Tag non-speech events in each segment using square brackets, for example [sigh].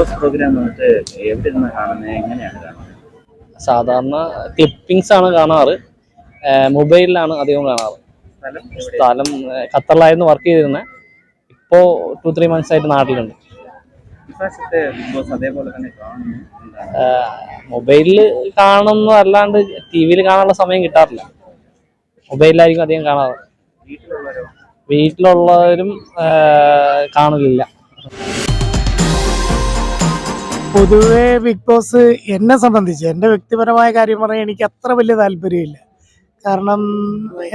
Boss programme വന്നിട്ട് എവിടെ നിന്ന് കാണുന്നത് എങ്ങനെയാണ് കാണുന്നത് സാധാരണ ക്ലിപ്പിംഗ്സ് ആണ് കാണാറ്. മൊബൈലിലാണ് അധികം കാണാറ്. സ്ഥലം ഖത്തറിലായിരുന്നു വർക്ക് ചെയ്തിരുന്നത് ഇപ്പോ ടു ത്രീ മന്ത്സ് ആയിട്ട് നാട്ടിലുണ്ട്. മൊബൈലിൽ കാണുന്ന? അല്ലാണ്ട് ടി വിയിൽ കാണാനുള്ള സമയം കിട്ടാറില്ല. മൊബൈലിലായിരിക്കും അധികം കാണാറ്. വീട്ടിലുള്ളവരും? കാണലില്ല. പൊതുവേ ബിഗ് ബോസ് എന്നെ സംബന്ധിച്ച് എന്റെ വ്യക്തിപരമായ കാര്യം പറയാൻ എനിക്ക് അത്ര വലിയ താല്പര്യമില്ല. കാരണം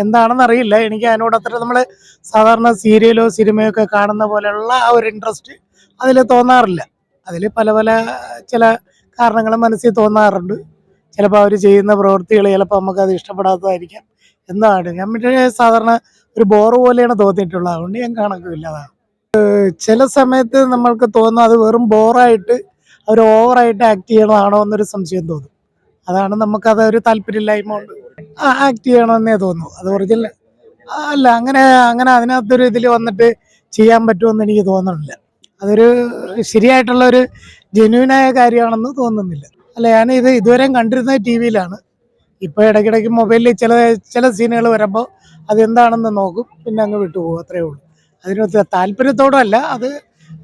എന്താണെന്ന് അറിയില്ല. എനിക്ക് അതിനോട് അത്ര നമ്മൾ സാധാരണ സീരിയലോ സിനിമയോ ഒക്കെ കാണുന്ന പോലെയുള്ള ആ ഒരു ഇൻട്രസ്റ്റ് അതിൽ തോന്നാറില്ല. അതിൽ പല പല ചില കാരണങ്ങൾ മനസ്സിൽ തോന്നാറുണ്ട്. ചിലപ്പോൾ അവർ ചെയ്യുന്ന പ്രവൃത്തികൾ ചിലപ്പോൾ നമുക്ക് അത് ഇഷ്ടപ്പെടാത്തതായിരിക്കാം എന്താണ് ഞാൻ പിന്നെ സാധാരണ ഒരു ബോറ് പോലെയാണ് തോന്നിയിട്ടുള്ളത്. അതുകൊണ്ട് ഞാൻ കണക്കില്ല അതാണ്. ചില സമയത്ത് നമ്മൾക്ക് തോന്നും അത് വെറും ബോറായിട്ട് അവർ ഓവറായിട്ട് ആക്ട് ചെയ്യണതാണോ എന്നൊരു സംശയം തോന്നും. അതാണ് നമുക്കത് ഒരു താല്പര്യമില്ലായ്മ കൊണ്ട് ആക്ട് ചെയ്യണമെന്നേ തോന്നുന്നു അത് ഒറിജിനൽ അല്ല അങ്ങനെ അങ്ങനെ അതിനകത്തൊരു ഇതിൽ വന്നിട്ട് ചെയ്യാൻ പറ്റുമെന്ന് എനിക്ക് തോന്നുന്നില്ല അതൊരു ശരിയായിട്ടുള്ള ഒരു ജെന്യൂനായ കാര്യമാണെന്ന് തോന്നുന്നില്ല. അല്ല ഞാൻ ഇത് ഇതുവരെയും കണ്ടിരുന്നത് ടി വിയിലാണ്. ഇപ്പോൾ ഇടയ്ക്കിടയ്ക്ക് മൊബൈലിൽ ചില ചില സീനുകൾ വരുമ്പോൾ അതെന്താണെന്ന് നോക്കും പിന്നെ അങ്ങ് വിട്ടുപോകും അത്രേ ഉള്ളൂ. അതിനൊരു താല്പര്യത്തോടും അല്ല അത്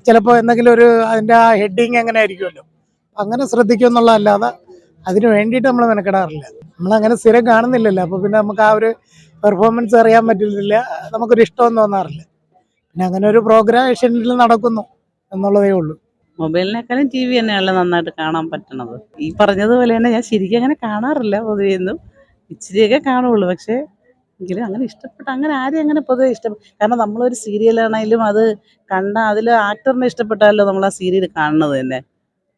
ചിലപ്പോൾ എന്തെങ്കിലും ഒരു അതിന്റെ ആ ഹെഡിങ് എങ്ങനെ ആയിരിക്കുമല്ലോ അങ്ങനെ ശ്രദ്ധിക്കും എന്നുള്ളതല്ലാതെ അതിന് വേണ്ടിയിട്ട് നമ്മൾ മെനക്കെടാറില്ല. നമ്മളങ്ങനെ സ്ഥിരം കാണുന്നില്ലല്ലോ. അപ്പോൾ പിന്നെ നമുക്ക് ആ ഒരു പെർഫോമൻസ് അറിയാൻ പറ്റുന്നില്ല നമുക്കൊരു ഇഷ്ടമൊന്നും തോന്നാറില്ല. പിന്നെ അങ്ങനെ ഒരു പ്രോഗ്രാം ഏഷ്യനിൽ നടക്കുന്നു എന്നുള്ളതേ ഉള്ളൂ. മൊബൈലിനേക്കാളും ടി വി തന്നെയാണല്ലോ നന്നായിട്ട് കാണാൻ പറ്റണത്. ഈ പറഞ്ഞതുപോലെ തന്നെ ഞാൻ ശരിക്കും അങ്ങനെ കാണാറില്ല പൊതുവെ ഒന്നും ഇച്ചിരിയൊക്കെ കാണുള്ളൂ. പക്ഷേ എങ്കിലും അങ്ങനെ ഇഷ്ടപ്പെട്ട അങ്ങനെ ആരെയും അങ്ങനെ പൊതുവെ ഇഷ്ടം കാരണം നമ്മളൊരു സീരിയലാണെങ്കിലും അത് കണ്ട അതിൽ ആക്ടറിനെ ഇഷ്ടപ്പെട്ടാലോ നമ്മൾ ആ സീരിയൽ കാണുന്നത് തന്നെ.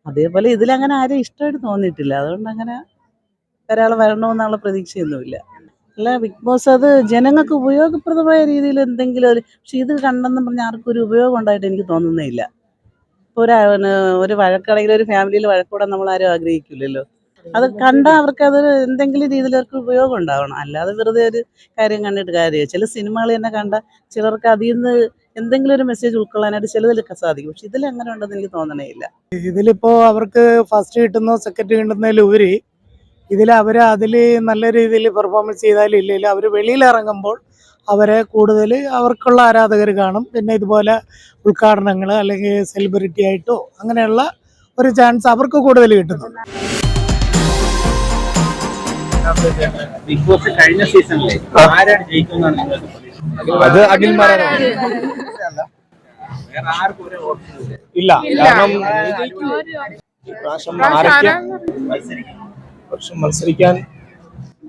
അതേപോലെ ഇതിലങ്ങനെ ആരെയും ഇഷ്ടമായിട്ട് തോന്നിയിട്ടില്ല. അതുകൊണ്ട് അങ്ങനെ ഒരാൾ വരണമെന്നുള്ള പ്രതീക്ഷയൊന്നുമില്ല. അല്ല ബിഗ് ബോസ് അത് ജനങ്ങൾക്ക് ഉപയോഗപ്രദമായ രീതിയിൽ എന്തെങ്കിലും ഒരു പക്ഷെ ഇത് കണ്ടെന്ന് പറഞ്ഞാൽ ആർക്കും ഒരു ഉപയോഗം ഉണ്ടായിട്ട് എനിക്ക് തോന്നുന്നേ ഇല്ല. ഒരു ഒരു വഴക്കാണെങ്കിൽ ഒരു ഫാമിലിയിൽ വഴക്കൂടാൻ നമ്മൾ ആരും ആഗ്രഹിക്കില്ലല്ലോ. അത് കണ്ടാൽ അവർക്ക് അത് എന്തെങ്കിലും രീതിയിൽ അവർക്ക് ഉപയോഗം ഉണ്ടാവണം അല്ലാതെ വെറുതെ ഒരു കാര്യം കണ്ടിട്ട് കാര്യമില്ല. ചില സിനിമകൾ തന്നെ കണ്ട ചിലർക്ക് അതിൽ നിന്ന് എന്തെങ്കിലും ഒരു മെസ്സേജ് ഉൾക്കൊള്ളാനായിട്ട് ചിലതിലൊക്കെ സാധിക്കും. പക്ഷെ ഇതിൽ അങ്ങനെ ഉണ്ടെന്ന് എനിക്ക് തോന്നണേ ഇല്ല ഇതിലിപ്പോ അവർക്ക് ഫസ്റ്റ് കിട്ടുന്നോ സെക്കൻഡ് കിട്ടുന്നതിലുപരി ഇതിൽ അവർ അതിൽ നല്ല രീതിയിൽ പെർഫോമൻസ് ചെയ്താലും ഇല്ലെങ്കിൽ അവർ വെളിയിൽ ഇറങ്ങുമ്പോൾ അവരെ കൂടുതൽ അവർക്കുള്ള ആരാധകർ കാണും. പിന്നെ ഇതുപോലെ ഉദ്ഘാടനങ്ങൾ അല്ലെങ്കിൽ സെലിബ്രിറ്റി ആയിട്ടോ അങ്ങനെയുള്ള ഒരു ചാൻസ് അവർക്ക് കൂടുതൽ കിട്ടുന്നു. ബിഗ് ബോസ് കഴിഞ്ഞ സീസണിലെ ആരാണ് ജയിക്കുന്നതാണ് നിങ്ങൾക്ക് അത് അഖിൽമാരാണ് വേറെ ആർക്കും ഒരു ഓപ്ഷൻ ഇല്ല. ഇല്ല കാരണം ഇപ്രാവശ്യം ആരൊക്കെ പക്ഷെ മത്സരിക്കാൻ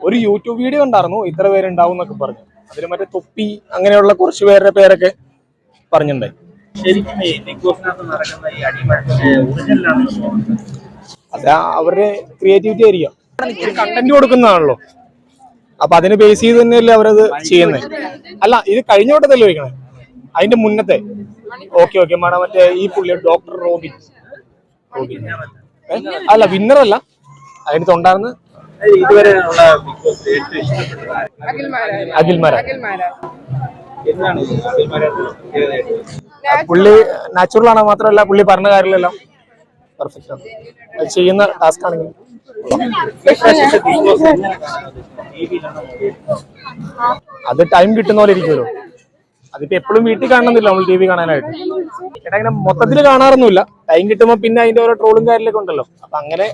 ഒരു യൂട്യൂബ് വീഡിയോ ഉണ്ടായിരുന്നു ഇത്ര പേരുണ്ടാവും എന്നൊക്കെ പറഞ്ഞു. അതിൽ മറ്റേ തൊപ്പി അങ്ങനെയുള്ള കുറച്ച് പേരുടെ പേരൊക്കെ പറഞ്ഞിട്ടുണ്ടായി ശരിക്കും ഈ ബിഗ് ബോസിനകത്ത് നടക്കുന്ന ഈ അടിമഴക്ക് ഒറിജിനലാണ് അത് അവരുടെ ക്രിയേറ്റിവിറ്റി ആയിരിക്കാം. കണ്ടന്റ് കൊടുക്കുന്നതാണല്ലോ. അപ്പൊ അതിന് ബേസ് ചെയ്ത് തന്നെയല്ലേ അവരത് ചെയ്യുന്നത് അല്ല ഇത് കഴിഞ്ഞ വട്ടത്തല്ലേ ചോദിക്കണേ? അതിന്റെ മുന്നത്തെ. ഓക്കെ ഓക്കെ മാഡം മറ്റേ ഈ പുള്ളി ഡോക്ടർ റോബിൻ. റോബിൻ. അല്ല വിന്നർ അല്ല. അതിന് തൊണ്ടാർന്ന്. ഇതുവരെ? അഖിൽമാരാ പുള്ളി നാച്ചുറൽ ആണ് മാത്രമല്ല? പുള്ളി പറഞ്ഞ കാര്യങ്ങളെല്ലാം. പെർഫെക്റ്റ് ആണ്. ചെയ്യുന്ന ടാസ്ക് ആണെങ്കിൽ അത് ടൈം കിട്ടുന്ന പോലെ ഇരിക്കുമല്ലോ. അതിപ്പോ എപ്പോഴും വീട്ടിൽ കാണണമെന്നില്ല നമ്മൾ ടി വി കാണാനായിട്ട്. ചേട്ടാ ഇങ്ങനെ മൊത്തത്തിൽ കാണാറൊന്നുമില്ല. ടൈം കിട്ടുമ്പോ പിന്നെ അതിന്റെ ഓരോ ട്രോളും കാര്യങ്ങളൊക്കെ ഉണ്ടല്ലോ. അപ്പൊ അങ്ങനെ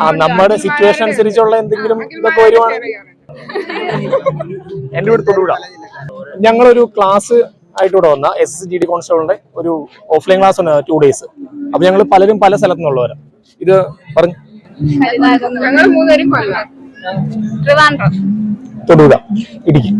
ആ നമ്മുടെ സിറ്റുവേഷൻ അനുസരിച്ചുള്ള എന്തെങ്കിലും ഇതൊക്കെ വരുവാണെങ്കിൽ [laughs] എന്റെ വീട് തൊടുപുഴ. ഞങ്ങളൊരു ക്ലാസ് ആയിട്ട് വന്ന എസ് എസ് ജി ഡി കോൺസ്റ്റബിളിന്റെ ഒരു ഓഫ്ലൈൻ ക്ലാസ് ഉണ്ട് ടു ഡേയ്സ് അപ്പൊ ഞങ്ങൾ പലരും പല സ്ഥലത്തു നിന്നുള്ളവരാം ഇത് പറഞ്ഞു. ഞങ്ങൾ മൂന്നുപേരും കൊല്ലം. ട്രിവാൻഡ്രം. തൊടുപുഴ ഇടുക്കി.